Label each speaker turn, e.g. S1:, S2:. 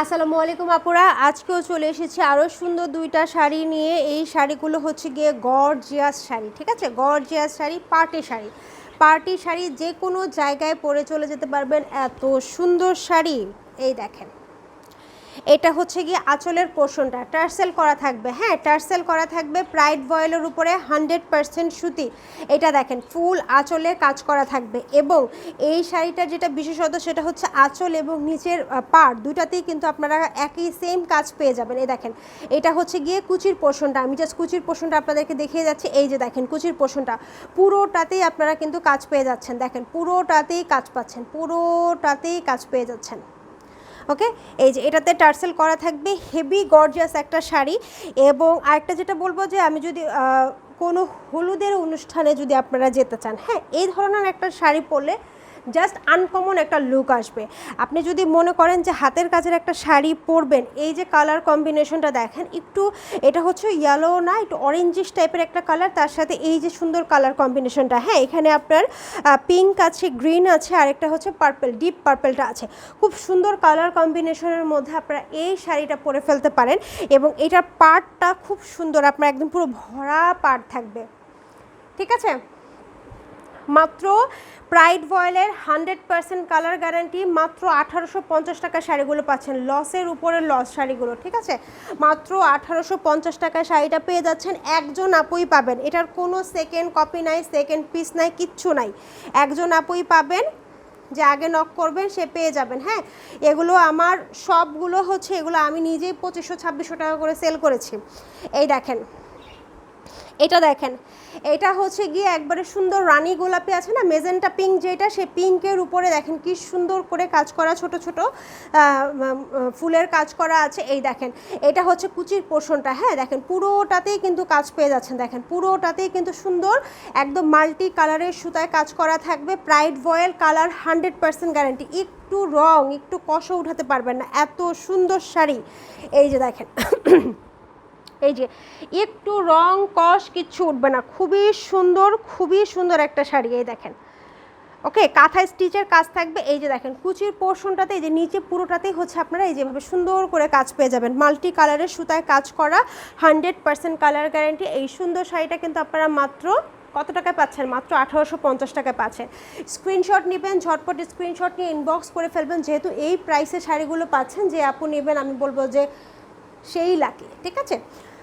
S1: আসসালামু আলাইকুম আপুরা। আজকেও চলে এসেছি আরও সুন্দর দুইটা শাড়ি নিয়ে। এই শাড়িগুলো হচ্ছে গিয়ে গর্জিয়াস শাড়ি, ঠিক আছে? Gorgeous sari, party sari. Party sari যে কোনো জায়গায় পরে চলে যেতে পারবেন। এত সুন্দর শাড়ি। এই দেখেন। এটা হচ্ছে গিয়ে আঁচলের পোষণটা। টার্সেল করা থাকবে হ্যাঁ টার্সেল করা থাকবে প্রাইড ভয়েলের উপরে হান্ড্রেড পারসেন্ট সুতি। এটা দেখেন, ফুল আঁচলে কাজ করা থাকবে এবং এই শাড়িটার যেটা বিশেষত সেটা হচ্ছে আঁচল এবং নিচের পাড় দুটাতেই কিন্তু আপনারা একই সেম কাজ পেয়ে যাবেন। এই দেখেন, এটা হচ্ছে গিয়ে কুচির পোষণটা। আমি জাস্ট কুচির পোষণটা আপনাদেরকে দেখিয়ে যাচ্ছি। এই যে দেখেন, কুচির পোষণটা। পুরোটাতেই আপনারা কিন্তু কাজ পেয়ে যাচ্ছেন। দেখেন, পুরোটাতেই কাজ পাচ্ছেন, পুরোটাতেই কাজ পেয়ে যাচ্ছেন। ওকে? এই যে এটাতে টার্সেল করা থাকবে হেভি গর্জিয়াস একটা শাড়ি এবং আরেকটা যেটা বলব যে আমি যদি কোনো হলুদের অনুষ্ঠানে যদি আপনারা যেতে চান হ্যাঁ এই ধরনের একটা শাড়ি পরলে জাস্ট আনকমন একটা লুক আসবে। আপনি যদি মনে করেন যে হাতের কাজের একটা শাড়ি পরবেন, এই যে কালার কম্বিনেশনটা দেখেন, একটু এটা হচ্ছে ইয়েলো না, একটু অরেঞ্জিশ টাইপের একটা কালার, তার সাথে এই যে সুন্দর কালার কম্বিনেশনটা। হ্যাঁ এখানে আপনার পিঙ্ক আছে গ্রিন আছে, আরেকটা হচ্ছে পার্পেল ডিপ পার্পেলটা আছে। খুব সুন্দর কালার কম্বিনেশনের মধ্যে আপনারা এই শাড়িটা পরে ফেলতে পারেন এবং এটার পার্টটা খুব সুন্দর, আপনার একদম পুরো ভরা পার্ট থাকবে। ঠিক আছে? মাত্র প্রাইড ভয়েলের হান্ড্রেড পার্সেন্ট কালার গ্যারান্টি মাত্র আঠারোশো পঞ্চাশ টাকা শাড়িগুলো পাচ্ছেন। লসের উপরে লস শাড়িগুলো, ঠিক আছে? মাত্র আঠারোশো পঞ্চাশ টাকায় শাড়িটা পেয়ে যাচ্ছেন, একজন আপুই পাবেন। এটার কোনো সেকেন্ড কপি নাই সেকেন্ড পিস নাই, কিচ্ছু নাই। একজন আপুই পাবেন, যে আগে নক করবেন, সে পেয়ে যাবেন হ্যাঁ? এগুলো আমার সবগুলো হচ্ছে, এগুলো আমি নিজেই পঁচিশশো, ছাব্বিশশো টাকা করে সেল করেছি। এই দেখেন এটা দেখেন। এটা হচ্ছে গিয়ে একবারে সুন্দর রানী গোলাপি আছে না? মেজেন্টা পিঙ্ক যেটা সেই পিঙ্কের উপরে দেখেন কি সুন্দর করে কাজ করা ছোট ছোট ফুলের কাজ করা আছে। এই দেখেন, এটা হচ্ছে কুচির পোষণটা। হ্যাঁ দেখেন, পুরোটাতেই কিন্তু কাজ পেয়ে যাচ্ছেন। দেখেন, পুরোটাতেই কিন্তু সুন্দর, একদম মাল্টি কালারের সুতায় কাজ করা থাকবে। Pride voile colour hundred percent guarantee. একটু রং, একটু কষও উঠাতে পারবেন না। এত সুন্দর শাড়ি। এই যে দেখেন এই যে, একটু রং, কষ কিচ্ছু উঠবে না। খুবই সুন্দর খুবই সুন্দর একটা শাড়ি এই দেখেন। ওকে, কাঁথা স্টিচের কাজ থাকবে। এই যে দেখেন, কুচির পোর্শনটাতে, এই যে নিচে পুরোটাতেই হচ্ছে আপনারা এই যেভাবে সুন্দর করে কাজ পেয়ে যাবেন। মাল্টি কালারের সুতায় কাজ করা, হান্ড্রেড পার্সেন্ট কালার গ্যারান্টি। এই সুন্দর শাড়িটা কিন্তু আপনারা মাত্র কত টাকায় পাচ্ছেন? মাত্র আঠারোশো পঞ্চাশ টাকায় পাচ্ছেন। স্ক্রিনশট নেবেন, ঝটপট স্ক্রিনশট নিয়ে ইনবক্স করে ফেলবেন। যেহেতু এই প্রাইসে শাড়িগুলো পাচ্ছেন, যে আপু নেবেন, আমি বলব যে সেই লাকি ঠিক আছে?